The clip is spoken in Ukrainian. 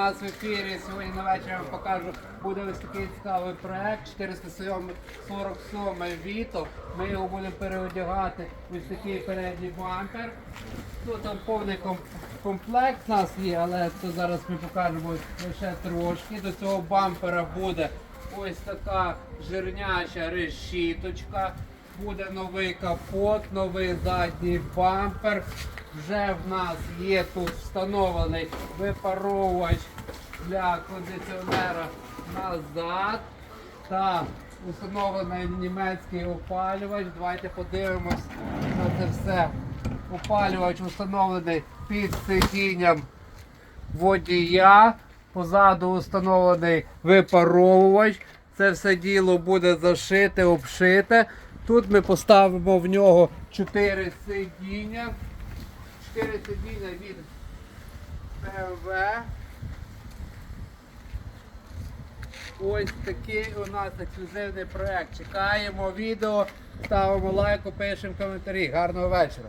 нас в ефірі сьогодні на вечір я вам покажу. Буде ось такий цікавий проект 447 Віто. Ми його будемо переодягати ось такий передній бампер. Тут там повний комплект у нас є, але то зараз ми покажемо лише трошки. До цього бампера буде ось така жирняча решіточка. Буде новий капот, новий задній бампер. Вже в нас є тут встановлений випаровувач для кондиціонера назад та установлений німецький опалювач. Давайте подивимось на це все. Опалювач установлений під сидінням водія. Позаду установлений випаровувач. Це все діло буде зашите, обшите. Тут ми поставимо в нього 4 сидіння. 4 сидіння від BMW. Ось такий у нас ексклюзивний проект. Чекаємо відео, ставимо лайк, пишемо коментарі. Гарного вечора.